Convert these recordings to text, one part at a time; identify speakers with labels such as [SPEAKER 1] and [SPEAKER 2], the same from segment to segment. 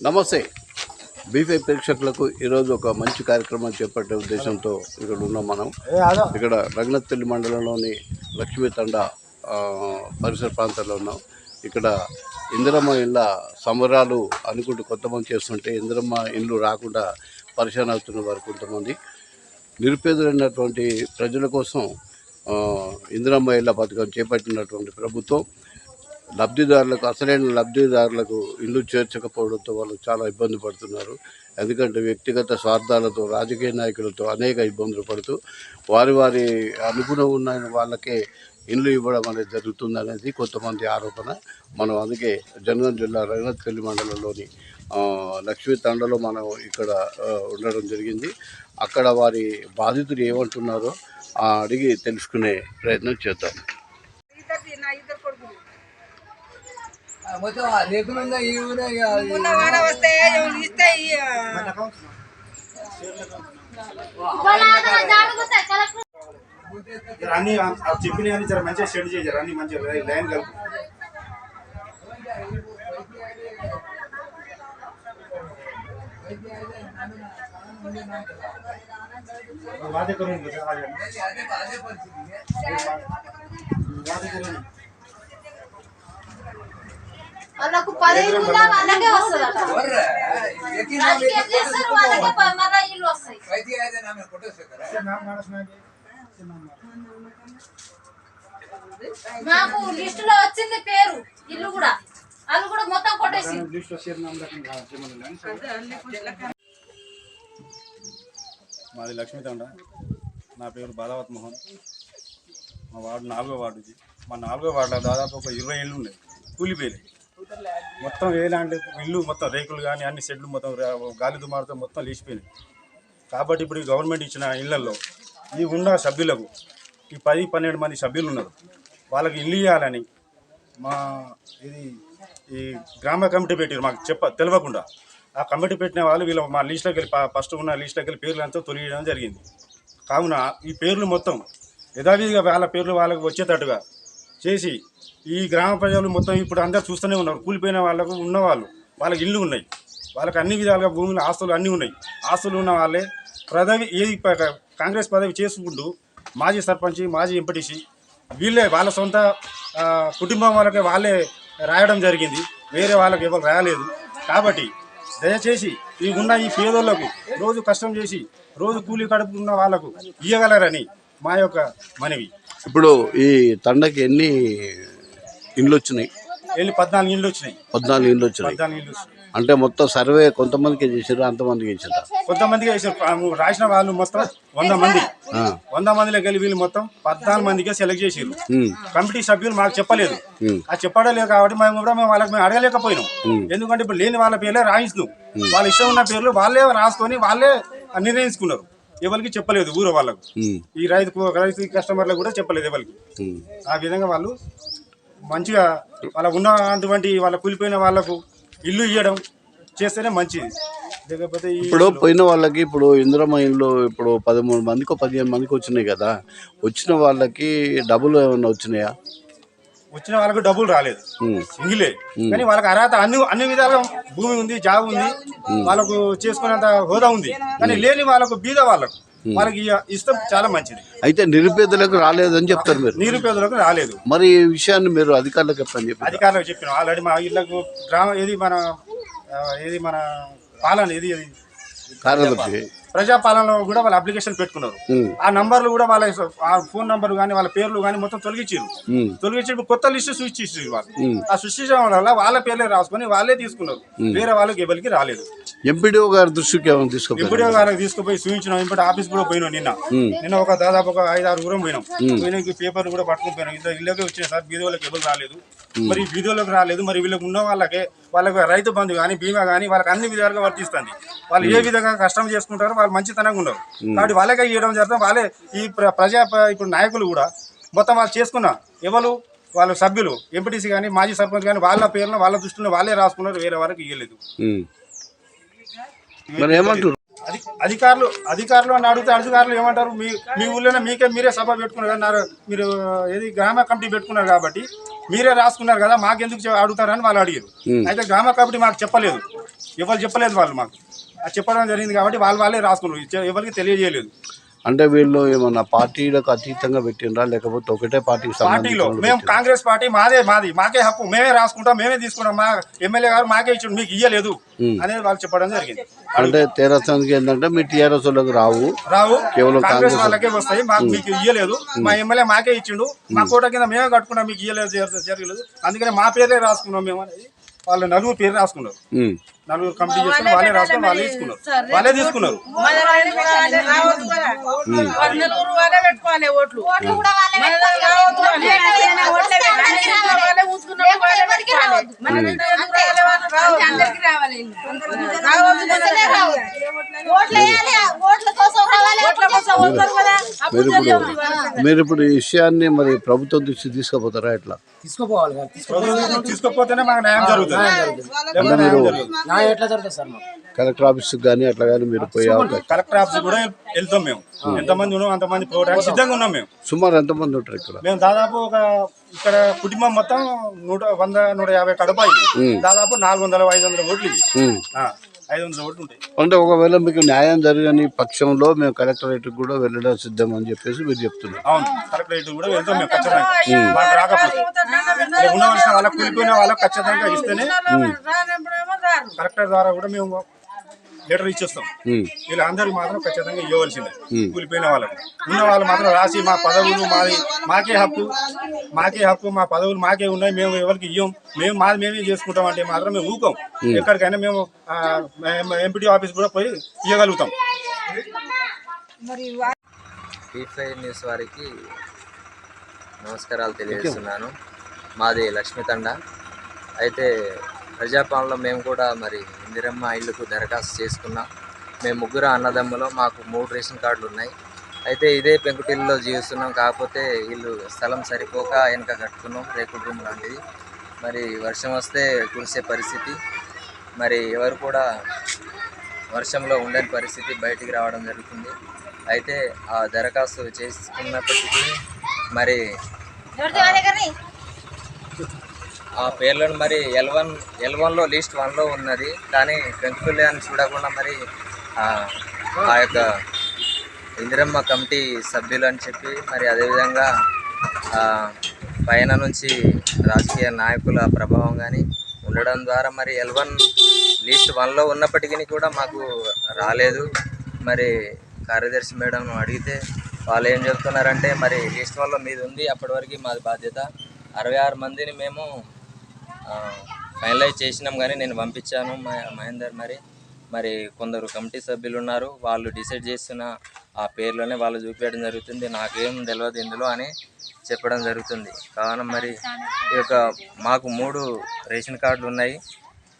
[SPEAKER 1] నమస్తే. బీఫై ప్రేక్షకులకు ఈరోజు ఒక మంచి కార్యక్రమం చేపట్టే ఉద్దేశంతో ఇక్కడ ఉన్నాం మనం. ఇక్కడ రఘునత్పల్లి మండలంలోని లక్ష్మీ తండ పరిసర ప్రాంతాల్లో ఉన్నాం. ఇక్కడ ఇందిరమ్మ ఇళ్ళ సమరాలు అనుకుంటూ కొంతమంది చేస్తుంటే ఇందిరమ్మ ఇల్లు రాకుండా పరిశాన్ అవుతున్న వారు కొంతమంది. నిరుపేదలైనటువంటి ప్రజల కోసం ఇందిరమ్మ ఇళ్ళ పథకం చేపట్టినటువంటి ప్రభుత్వం లబ్ధిదారులకు అసలైన లబ్ధిదారులకు ఇల్లు చేర్చకపోవడంతో వాళ్ళు చాలా ఇబ్బంది పడుతున్నారు. ఎందుకంటే వ్యక్తిగత స్వార్థాలతో రాజకీయ నాయకులతో అనేక ఇబ్బందులు పడుతూ వారి వారి అనుగుణం ఉన్న వాళ్ళకే ఇల్లు ఇవ్వడం అనేది జరుగుతుంది అనేది కొంతమంది ఆరోపణ. మనం అందుకే జనగం జిల్లా రఘునాథపల్లి మండలంలోని లక్ష్మీ తండలో మనం ఇక్కడ ఉండడం జరిగింది. అక్కడ వారి బాధితులు ఏమంటున్నారో ఆ, అడిగి తెలుసుకునే ప్రయత్నం చేద్దాం.
[SPEAKER 2] మొత్తం లేకుండా ఈ ఊరే
[SPEAKER 3] ఉన్న వాడ వస్తే ఇస్తే
[SPEAKER 4] అన్ని చెప్పిన కానీ జర మంచిగా షెడ్ చేశారు అన్ని మంచిగా లైన్ కలుపు वादे करूँगा वादे करूँगा
[SPEAKER 5] వాళ్ళకు పదహైదు
[SPEAKER 2] ఉన్నా
[SPEAKER 5] వాళ్ళకే వస్తుంది మళ్ళీ ఇల్లు వస్తాయి మాకు లిస్ట్లో వచ్చింది పేరు ఇల్లు కూడా అది కూడా మొత్తం కొట్టేసి
[SPEAKER 4] మాది లక్ష్మీ తండ నా పేరు బాలావత్ మోహన్ మా వార్డు నాలుగో వార్డు మా నాలుగో వార్డులో దాదాపు ఒక ఇరవై ఏళ్ళు ఉన్నాయి కూలిపోయినాయి మొత్తం ఎలాంటి ఇల్లు మొత్తం రేకులు కానీ అన్ని షెడ్లు మొత్తం గాలి దుమారుతో మొత్తం లేచిపోయినాయి. కాబట్టి ఇప్పుడు గవర్నమెంట్ ఇచ్చిన ఇళ్ళలో ఈ ఉన్న సభ్యులకు ఈ పది పన్నెండు మంది సభ్యులు ఉన్నారు. వాళ్ళకి ఇల్లు ఇవ్వాలని మా ఇది ఈ గ్రామ కమిటీ పెట్టారు మాకు చెప్ప తెలియకుండా ఆ కమిటీ పెట్టిన వాళ్ళు వీళ్ళ మా లిస్టులోకి వెళ్ళి ఫస్ట్ ఉన్న లిస్టులోకి వెళ్ళి పేర్లు అంతా తొలగించడం జరిగింది. కావున ఈ పేర్లు మొత్తం యథావిధిగా వాళ్ళ పేర్లు వాళ్ళకి వచ్చేటట్టుగా చేసి ఈ గ్రామ ప్రజలు మొత్తం ఇప్పుడు అందరు చూస్తూనే ఉన్నారు. కూలిపోయిన వాళ్ళకు ఉన్నవాళ్ళు వాళ్ళకి ఇల్లు ఉన్నాయి. వాళ్ళకి అన్ని విధాలుగా భూములు ఆస్తులు అన్నీ ఉన్నాయి. ఆస్తులు ఉన్న వాళ్ళే పదవి ఏది కాంగ్రెస్ పదవి చేసుకుంటూ మాజీ సర్పంచ్ మాజీ ఎంపటిసి వీళ్ళే వాళ్ళ సొంత కుటుంబం వాళ్ళకి వాళ్ళే రాయడం జరిగింది. వేరే వాళ్ళకి ఎవరు రాయలేదు. కాబట్టి దయచేసి ఈ ఉన్న ఈ పేదోళ్ళకు రోజు కష్టం చేసి రోజు కూలీ కడుపుకున్న వాళ్ళకు ఇయ్యగలరని మా యొక్క మనవి.
[SPEAKER 1] ఇప్పుడు ఈ తండకి ఎన్ని ఇండ్లు వచ్చినాయి?
[SPEAKER 4] వెళ్ళి పద్నాలుగు ఇళ్ళు వచ్చినాయి.
[SPEAKER 1] పద్నాలుగు ఇండ్లు వచ్చినాయి.
[SPEAKER 4] పద్నాలుగు ఇళ్ళు వచ్చినాయి.
[SPEAKER 1] అంటే మొత్తం సర్వే కొంతమందికి చేసారు అంతమందికి చేసారా
[SPEAKER 4] కొంతమందికి వేసారు ఆ, రాసిన వాళ్ళు మొత్తం వంద మంది.
[SPEAKER 1] ఆ.
[SPEAKER 4] వంద వెళ్ళి వీళ్ళు మొత్తం పద్నాలుగు మందికే సెలెక్ట్ చేసారు కమిటీ సభ్యులు మాకు చెప్పలేదు.
[SPEAKER 1] ఉమ్,
[SPEAKER 4] అది చెప్పడం లేదు కాబట్టి మేము కూడా మేము వాళ్ళకి మేము అడగలేకపోయినాం. ఎందుకంటే ఇప్పుడు లేని వాళ్ళ పేర్లే రాయించు వాళ్ళ ఇష్టం ఉన్న పేర్లు వాళ్ళే రాసుకొని వాళ్ళే నిర్ణయించుకున్నారు. ఎవరికి చెప్పలేదు ఊరు వాళ్ళకు. ఈ రైతు రైతు కస్టమర్లకు కూడా చెప్పలేదు ఎవరికి. ఆ విధంగా వాళ్ళు మంచిగా వాళ్ళ ఉన్నటువంటి వాళ్ళ కూలిపోయిన వాళ్ళకు ఇల్లు ఇవ్వడం చేస్తేనే మంచిది. లేకపోతే
[SPEAKER 1] ఇప్పుడు పోయిన వాళ్ళకి ఇప్పుడు ఇందిరమ్మ ఇప్పుడు పదమూడు మందికి పదిహేను మందికి వచ్చినాయి కదా. వచ్చిన వాళ్ళకి డబ్బులు ఏమైనా వచ్చినాయా?
[SPEAKER 4] వచ్చిన వాళ్ళకు డబ్బులు రాలేదు. సింగిలే కానీ వాళ్ళకి అర్హత అన్ని అన్ని విధాలుగా భూమి ఉంది జాబ్ ఉంది. వాళ్ళకు చేసుకునేంత హోదా ఉంది. కానీ లేని వాళ్ళకు బీద వాళ్ళకు వాళ్ళకి ఇష్టం చాలా మంచిది.
[SPEAKER 1] అయితే నిరుపేదలకు రాలేదని చెప్తారు మీరు?
[SPEAKER 4] నిరుపేదలకు రాలేదు.
[SPEAKER 1] మరి ఈ విషయాన్ని మీరు అధికారులకు చెప్పని చెప్పి
[SPEAKER 4] అధికారులకు చెప్పినాం. ఆల్రెడీ మా ఇళ్ళకు గ్రామ ఏది మన ఏది మన పాలన ఏది ఏది?
[SPEAKER 1] కార్యదర్శి
[SPEAKER 4] ప్రజాపాలనలో కూడా వాళ్ళ అప్లికేషన్ పెట్టుకున్నారు. ఆ నంబర్లు కూడా వాళ్ళ ఆ ఫోన్ నంబర్ కానీ వాళ్ళ పేర్లు కానీ మొత్తం తొలగించారు తొలగించి ఇప్పుడు కొత్త లిస్టు సృష్టించారు వాళ్ళు. ఆ సృష్టించడం వల్ల వాళ్ళ పేర్లే రాసుకొని వాళ్ళే తీసుకున్నారు. వేరే వాళ్ళకి ఎవరికి రాలేదు.
[SPEAKER 1] ఎంపీడీఓ గారి దృష్టికి ఏమైనా తీసుకుపోయారు?
[SPEAKER 4] ఎంపీడీ గారికి తీసుకుపోయి చూపించినాం. ఎంపీడీ ఆఫీస్ కూడా పోయినాం నిన్న. నిన్న ఒక దాదాపు ఒక ఐదు ఆరు ఊరం పోయినాం. పోయిన పేపర్ కూడా పట్టుకుని పోయినాం. ఇంత ఇళ్ళకే వచ్చినాయి సార్ బీద వాళ్ళకి ఎవరు రాలేదు. మరి బీద వాళ్ళకి రాలేదు. మరి వీళ్ళకి ఉన్న వాళ్ళకే వాళ్ళకి రైతు బంధు కానీ బీమా కానీ వాళ్ళకి అన్ని విధాలుగా వర్తిస్తుంది. వాళ్ళు ఏ విధంగా కష్టం చేసుకుంటారో వాళ్ళు మంచితనంగా ఉండరు. కాబట్టి వాళ్ళకే ఇవ్వడం జరుగుతుంది. వాళ్ళే ఈ ప్ర- ప్రజా ఇప్పుడు నాయకులు కూడా మొత్తం వాళ్ళు చేసుకున్న ఎవరు? వాళ్ళ సభ్యులు ఎంపీటీసీ కానీ మాజీ సర్పంచ్ కానీ వాళ్ళ పేర్లను వాళ్ళ దృష్టిలో వాళ్ళే రాసుకున్నారు. వేరే వాళ్ళకి ఇవ్వలేదు అధికారులు అధికారులు అని అడిగితే అధికారులు ఏమంటారు? మీ మీ ఊళ్ళోనే మీకే మీరే సభ పెట్టుకున్నారు మీరు ఏది గ్రామ కమిటీ పెట్టుకున్నారు కాబట్టి మీరే రాసుకున్నారు కదా మాకెందుకు అడుగుతారని వాళ్ళు అడిగారు. అయితే గ్రామ కమిటీ మాకు చెప్పలేదు. ఎవరు చెప్పలేదు వాళ్ళు మాకు. చెప్పడం జరిగింది కాబట్టి వాళ్ళు వాళ్ళే రాసుకున్నారు. ఎవరికి తెలియజేయలేదు.
[SPEAKER 1] అంటే వీళ్ళు ఏమన్నా పార్టీలకు అతీతంగా పెట్టినరా లేకపోతే ఒకటే పార్టీకి
[SPEAKER 4] పార్టీలో మేము కాంగ్రెస్ పార్టీ మాదే మాది. మాకే హక్కు. మేమే రాసుకుంటాం మేమే తీసుకున్నాం మా ఎమ్మెల్యే గారు మాకే ఇచ్చిండు మీకు ఇయ్యలేదు అనేది వాళ్ళు చెప్పడం జరిగింది.
[SPEAKER 1] అంటే తెరసానికి ఏంటంటే మీ టీఆర్ఎస్ వాళ్ళకి రావు.
[SPEAKER 4] రావు.
[SPEAKER 1] కేవలం
[SPEAKER 4] కాంగ్రెస్ వాళ్ళకే. వస్తాయి. మాకు మీకు ఇయ్యలేదు. మా ఎమ్మెల్యే మాకే ఇచ్చిండు. మా కోట కింద మేమే కట్టుకున్నాం మీకు ఇయ్యలేదు జరగ- జరగలేదు. అందుకనే మా పేర్లే రాసుకున్నాం మేము అనేది. వాళ్ళు నలుగురు పేరు రాసుకున్నారు. నలుగురు కంపెనీ చేసుకుని వాళ్ళే రాసుకుని వాళ్ళే తీసుకున్నారు. వాళ్ళే తీసుకున్నారు.
[SPEAKER 1] మీరు ఇప్పుడు మీరు ఇప్పుడు ఈ విషయాన్ని మరి ప్రభుత్వం దృష్టి తీసుకుపోతారా ఎట్లా?
[SPEAKER 6] తీసుకోపోవాలి
[SPEAKER 4] ప్రభుత్వం తీసుకోకపోతేనే మాకు న్యాయం జరుగుతుంది.
[SPEAKER 6] ఎట్లా జరుగుతుంది సార్ మాకు?
[SPEAKER 1] కలెక్టర్ ఆఫీస్కి కానీ అట్లా కానీ మీరు పోయే అవకాశం
[SPEAKER 4] కలెక్టర్ ఆఫీస్ కూడా వెళ్తాం మేము. ఎంతమంది ఉన్నాం అంతమంది పోవడానికి సిద్ధంగా ఉన్నాం మేము.
[SPEAKER 1] సుమారు ఎంతమంది ఉంటారు ఇక్కడ?
[SPEAKER 4] మేము దాదాపు ఒక ఇక్కడ కుటుంబం మొత్తం నూట వంద నూట యాభై కడప ఇది. దాదాపు నాలుగు వందల ఐదు వందల ఓట్లు ఇది
[SPEAKER 1] అంటే ఒకవేళ మీకు న్యాయం జరగని పక్షంలో మేము కలెక్టరేట్కి కూడా వెళ్ళడం సిద్ధం అని చెప్పేసి మీరు చెప్తున్నారు
[SPEAKER 4] అవును కలెక్టరేట్ కూడా వెళ్తాం మేము ఖచ్చితంగా రాకపోతే ఉండవలసిన వాళ్ళకి కూలిపోయిన వాళ్ళకి ఖచ్చితంగా ఇస్తేనే కలెక్టర్ ద్వారా కూడా మేము లెటర్ ఇచ్చేస్తాం. వీళ్ళందరికీ మాత్రం ఖచ్చితంగా ఇవ్వవలసిందే. కూలిపోయిన వాళ్ళకి ఉన్న వాళ్ళు మాత్రం రాసి మా పదవులు మాది మాకే హక్కు. మాకే హక్కు మా పదవులు మాకే ఉన్నాయి మేము ఎవరికి ఇవ్వం మేము మాది మేమే చేసుకుంటాం అంటే మాత్రం మేము ఊకం ఎక్కడికైనా మేము ఎంపీటీ ఆఫీస్ కూడా పోయి ఇవ్వగలుగుతాం
[SPEAKER 7] న్యూస్ వారికి నమస్కారాలు తెలియజేస్తున్నాను. మాది లక్ష్మీతండ. అయితే ప్రజాపాలనలో మేము కూడా మరి ఇందిరమ్మ ఇల్లుకు దరఖాస్తు చేసుకున్నాం. మేము ముగ్గురు అన్నదమ్ములు మాకు మూడు రేషన్ కార్డులు ఉన్నాయి. అయితే ఇదే పెంకుటిల్లులో జీవిస్తున్నాం. కాకపోతే ఇల్లు స్థలం సరిపోక వెనక కట్టుకున్నాం రేకుడు రూమ్ లాంటిది. మరి వర్షం వస్తే కురిసే పరిస్థితి. మరి ఎవరు కూడా వర్షంలో ఉండని పరిస్థితి బయటికి రావడం జరుగుతుంది. అయితే ఆ దరఖాస్తు చేసుకున్నప్పటికీ మరి ఆ పేర్లను మరి ఎల్ వన్ ఎల్ వన్లో లిస్ట్ వన్లో ఉన్నది. కానీ పెంకుపల్లి అని చూడకుండా మరి ఆ యొక్క ఇందిరమ్మ కమిటీ సభ్యులు అని చెప్పి మరి అదేవిధంగా పైన నుంచి రాజకీయ నాయకుల ప్రభావం కానీ ఉండడం ద్వారా మరి ఎల్ వన్ లిస్ట్ వన్లో ఉన్నప్పటికీ కూడా మాకు రాలేదు. మరి కార్యదర్శి మేడం అడిగితే వాళ్ళు ఏం చెప్తున్నారంటే మరి లిస్ట్ వన్లో మీది ఉంది అప్పటి వరకు మాది బాధ్యత. అరవై ఆరు మందిని మేము ఫైనలైజ్ చేసినాం కానీ నేను పంపించాను మహేందర్ మరి. మరి కొందరు కమిటీ సభ్యులు ఉన్నారు వాళ్ళు డిసైడ్ చేస్తున్న ఆ పేర్లోనే వాళ్ళు చూపించడం జరుగుతుంది. నాకేం తెలియదు ఇందులో అని చెప్పడం జరుగుతుంది. కావున మరి ఈ యొక్క మాకు మూడు రేషన్ కార్డులు ఉన్నాయి.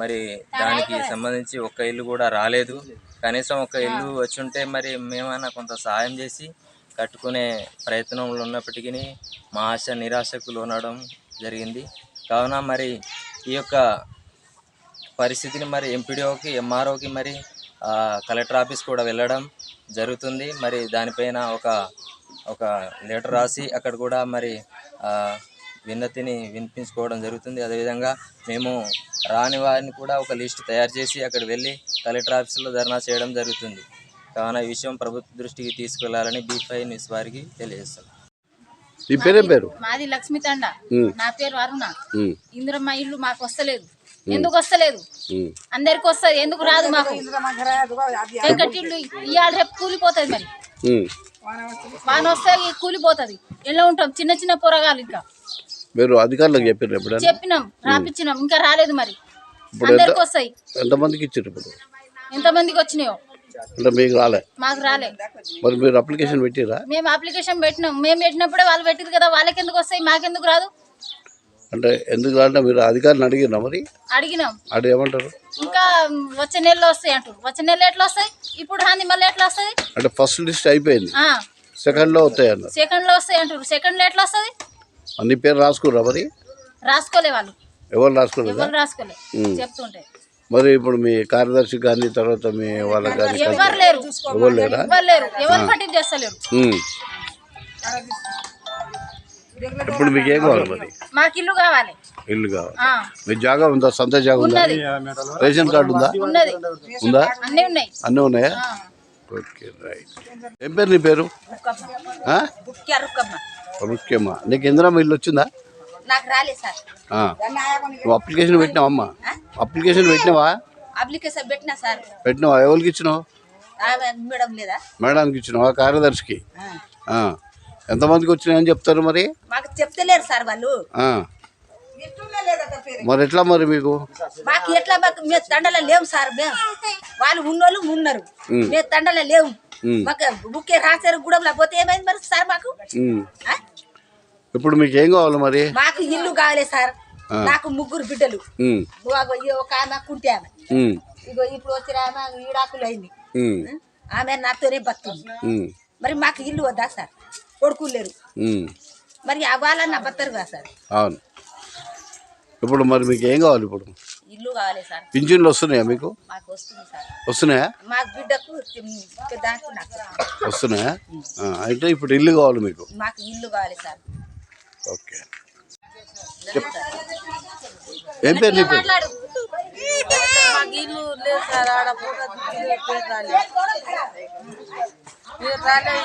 [SPEAKER 7] మరి దానికి సంబంధించి ఒక్క ఇల్లు కూడా రాలేదు. కనీసం ఒక ఇల్లు వచ్చి ఉంటే మరి మేమైనా కొంత సహాయం చేసి కట్టుకునే ప్రయత్నంలో ఉన్నప్పటికీ మా ఆశ నిరాశకు లోనడం జరిగింది. కావున మరి ఈ యొక్క పరిస్థితిని మరి ఎంపీడీఓకి ఎంఆర్ఓకి మరి కలెక్టర్ ఆఫీస్ కూడా వెళ్ళడం జరుగుతుంది. మరి దానిపైన ఒక ఒక లెటర్ రాసి అక్కడ కూడా మరి విన్నతిని వినిపించుకోవడం జరుగుతుంది. అదేవిధంగా మేము రాని వారిని కూడా ఒక లిస్ట్ తయారు చేసి అక్కడ వెళ్ళి కలెక్టర్ ఆఫీసులో ధర్నా చేయడం జరుగుతుంది. కావున ఈ విషయం ప్రభుత్వ దృష్టికి తీసుకెళ్ళాలని బీఫై న్యూస్ వారికి తెలియజేస్తున్నాం.
[SPEAKER 1] నీ పేరేం పేరు?
[SPEAKER 8] మాది లక్ష్మీ తండ. నా పేరు అరుణ. ఇందిరమ్మ ఇల్లు మాకు వస్తలేదు. ఎందుకు వస్తలేదు. అందరికి వస్తుంది. ఎందుకు రాదు మాకు? వెంకటిల్లు ఇవాళ రేపు కూలిపోతుంది మరి. వాన వస్తే కూలిపోతుంది. ఎలా ఉంటాం? చిన్న చిన్న పొరగాలు ఇంకా.
[SPEAKER 1] మీరు అధికారులకు చెప్పారు
[SPEAKER 8] చెప్పినాం రాపిచ్చినాం. ఇంకా రాలేదు మరి. అందరికి వస్తాయి.
[SPEAKER 1] ఎంతమందికి ఇచ్చారు ఇప్పుడు?
[SPEAKER 8] ఎంతమందికి వచ్చినాయో?
[SPEAKER 1] అంటే మీకు రాలే.
[SPEAKER 8] మాకు రాలే.
[SPEAKER 1] మరి మీరు అప్లికేషన్ పెట్టిరా?
[SPEAKER 8] మేము అప్లికేషన్ పెట్టినాం. మేము పెట్టినప్పుడే వాళ్ళు పెట్టింది కదా వాళ్ళకి ఎందుకు వస్తాయి మాకెందుకు రాదు?
[SPEAKER 1] అంటే ఎందుకు రాలంటే మీరు అధికారిని అడిగినా మరి?
[SPEAKER 8] అడిగినాం.
[SPEAKER 1] అడిగి ఏమంటారు?
[SPEAKER 8] ఇంకా వచ్చే నెలలో వస్తాయి అంటారు వచ్చే నెలలో ఎట్లా వస్తాయి? ఇప్పుడు రాంది మళ్ళీ ఎట్లా వస్తుంది
[SPEAKER 1] అంటే ఫస్ట్ లిస్ట్ అయిపోయింది. సెకండ్లో వస్తాయి అన్నారు.
[SPEAKER 8] సెకండ్లో వస్తాయి అంటారు సెకండ్లో ఎట్లా వస్తుంది?
[SPEAKER 1] అన్ని పేరు రాసుకుర్రా మరి?
[SPEAKER 8] రాసుకోలే వాళ్ళు.
[SPEAKER 1] ఎవరు రాసుకోలేదా?
[SPEAKER 8] ఎవరు రాసుకోలే. చెప్తుంటే.
[SPEAKER 1] మరి ఇప్పుడు మీ కార్యదర్శి కానీ తర్వాత మీ వాళ్ళ కానీ
[SPEAKER 8] ఎవరు లేరు?
[SPEAKER 1] ఎవరు లేరా?
[SPEAKER 8] ఎవరు లేరు? ఎవరు పట్టింపు చేస్తలేరు?
[SPEAKER 1] ఉమ్. ఇప్పుడు మీకు ఏం కావాలి మరి?
[SPEAKER 8] మాకు ఇల్లు కావాలి.
[SPEAKER 1] ఇల్లు కావాలి.
[SPEAKER 8] ఆ,
[SPEAKER 1] మీ జాగా ఉందా? సొంత జాగా ఉందా?
[SPEAKER 8] ఉన్నది.
[SPEAKER 1] రేషన్ కార్డు ఉందా?
[SPEAKER 8] ఉన్నది.
[SPEAKER 1] ఉందా?
[SPEAKER 8] అన్నీ ఉన్నాయి.
[SPEAKER 1] అన్నీ ఉన్నాయా? Okay right. ఏం పేరు నీ పేరు? ఆ? రుక్యమ్మ నీకు ఇందిరమ్మ ఇల్లు వచ్చిందా?
[SPEAKER 3] నాకు రాలేదు సార్.
[SPEAKER 1] నువ్వు అప్లికేషన్ పెట్టినావా అమ్మా? అప్లికేషన్ పెట్టినావా?
[SPEAKER 3] అప్లికేషన్ పెట్టినా సార్.
[SPEAKER 1] పెట్టినావా? ఎవరికి ఇచ్చినావు?
[SPEAKER 3] మేడం లేదా?
[SPEAKER 1] మేడానికి ఇచ్చినావా? కార్యదర్శికి? ఆ. ఎంతమందికి వచ్చినాయని చెప్తారు మరి?
[SPEAKER 3] మాకు చెప్తలేరు సార్ వాళ్ళు.
[SPEAKER 1] మరి ఎట్లా మరి మీకు?
[SPEAKER 3] మాకు ఎట్లా మాకు మేము తండలో లేవు సార్ మేము. వాళ్ళు ఉన్నోళ్ళు ఉన్నారు. మేము తండలో లేవు. మాకు బుక్కే రాశారు కూడా పోతే ఏమైంది మరి సార్ మాకు?
[SPEAKER 1] ఇప్పుడు మీకు ఏం కావాలి మరి?
[SPEAKER 3] మాకు ఇల్లు కావాలి సార్. నాకు ముగ్గురు బిడ్డలు. ఒక ఆమె కుంటే ఆమె. ఇగో ఇప్పుడు వచ్చిన ఆమె ఈడాకులు అయింది. ఆమె నాతోనే బతుంది. మరి మాకు ఇల్లు వద్దా సార్? కొడుకులు లేరు. మరి ఆ వాళ్ళన్న బత్తరు కదా సార్.
[SPEAKER 1] అవును. ఇప్పుడు మరి మీకు ఏం కావాలి ఇప్పుడు?
[SPEAKER 3] ఇల్లు కావాలి సార్.
[SPEAKER 1] పింఛన్లు వస్తున్నాయా మీకు?
[SPEAKER 3] మాకు వస్తుంది సార్.
[SPEAKER 1] వస్తున్నాయా?
[SPEAKER 3] మా బిడ్డకు
[SPEAKER 1] వస్తున్నాయా? అయితే ఇప్పుడు ఇల్లు కావాలి మీకు.
[SPEAKER 3] మాకు ఇల్లు కావాలి సార్.
[SPEAKER 1] ఓకే చెప్. ఏం పేరు నీ పేరు
[SPEAKER 3] మాకు ఇల్లు లేదు సార్ ఆడ పూట పేరు రాలేదు పేరు రాలేదు